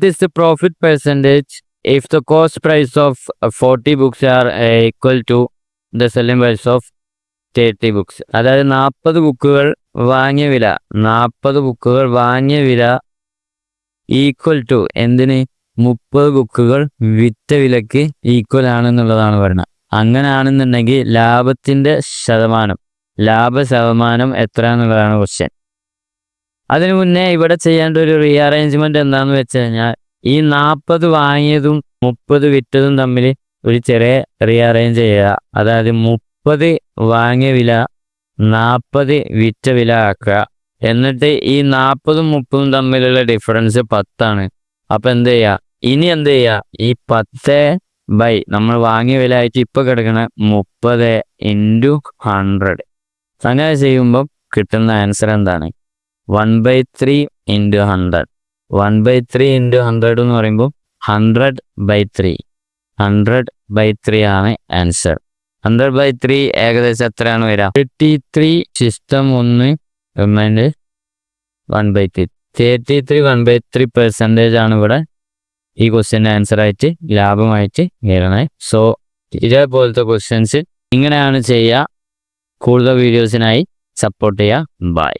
this the profit percentage if the cost price of uh, 40 books are uh, equal to the selling price of 30 books. അതായത് നാൽപ്പത് ബുക്കുകൾ വാങ്ങിയ വില നാൽപ്പത് ബുക്കുകൾ വാങ്ങിയ വില ഈക്വൽ ടു എന്തിന്? മുപ്പത് ബുക്കുകൾ വിറ്റ വിലക്ക് ഈക്വൽ ആണെന്നുള്ളതാണ് പറയുന്നത് അങ്ങനെയാണെന്നുണ്ടെങ്കിൽ ലാഭത്തിന്റെ ശതമാനം ലാഭ ശതമാനം എത്ര എന്നുള്ളതാണ് ക്വസ്റ്റ്യൻ അതിനു മുന്നേ ഇവിടെ ചെയ്യേണ്ട ഒരു റീഅറേഞ്ച്മെന്റ് എന്താന്ന് വെച്ച് കഴിഞ്ഞാൽ ഈ നാൽപ്പത് വാങ്ങിയതും മുപ്പത് വിറ്റതും തമ്മിൽ ഒരു ചെറിയ റീഅറേഞ്ച് ചെയ്യുക. അതായത് മുപ്പത് വാങ്ങിയ വില നാൽപ്പത് വിറ്റ വില ആക്കുക. എന്നിട്ട് ഈ നാൽപ്പതും മുപ്പതും തമ്മിലുള്ള ഡിഫറൻസ് പത്താണ്. അപ്പൊ എന്ത് ചെയ്യുക ഇനി എന്ത് ചെയ്യുക ഈ പത്ത് ബൈ നമ്മൾ വാങ്ങിയ വില ആയിട്ട് ഇപ്പൊ കിടക്കണ മുപ്പത് ഇന്റു ഹൺഡ്രഡ് അങ്ങനെ ചെയ്യുമ്പോൾ കിട്ടുന്ന ആൻസർ എന്താണ്? One by three into hundred one by three into hundred എന്ന് പറയുമ്പോൾ hundred by three hundred by three ആണ് ആൻസർ ഹൺഡ്രഡ് ബൈ ത്രീ ഏകദേശം എത്രയാണ് വരിക? തേർട്ടി ത്രീ സിസ്റ്റം ഒന്ന് government one by three thirty three one by three percentage ആണ് ഇവിടെ ഈ ക്വസ്റ്റ്യന്റെ ആൻസർ ആയിട്ട് ലാഭമായിട്ട് വരുന്നത്. സോ ഇതേപോലത്തെ ക്വസ്റ്റ്യൻസ് ഇങ്ങനെയാണ് ചെയ്യുക. കൂടുതൽ വീഡിയോസിനായി സപ്പോർട്ട് ചെയ്യുക. ബൈ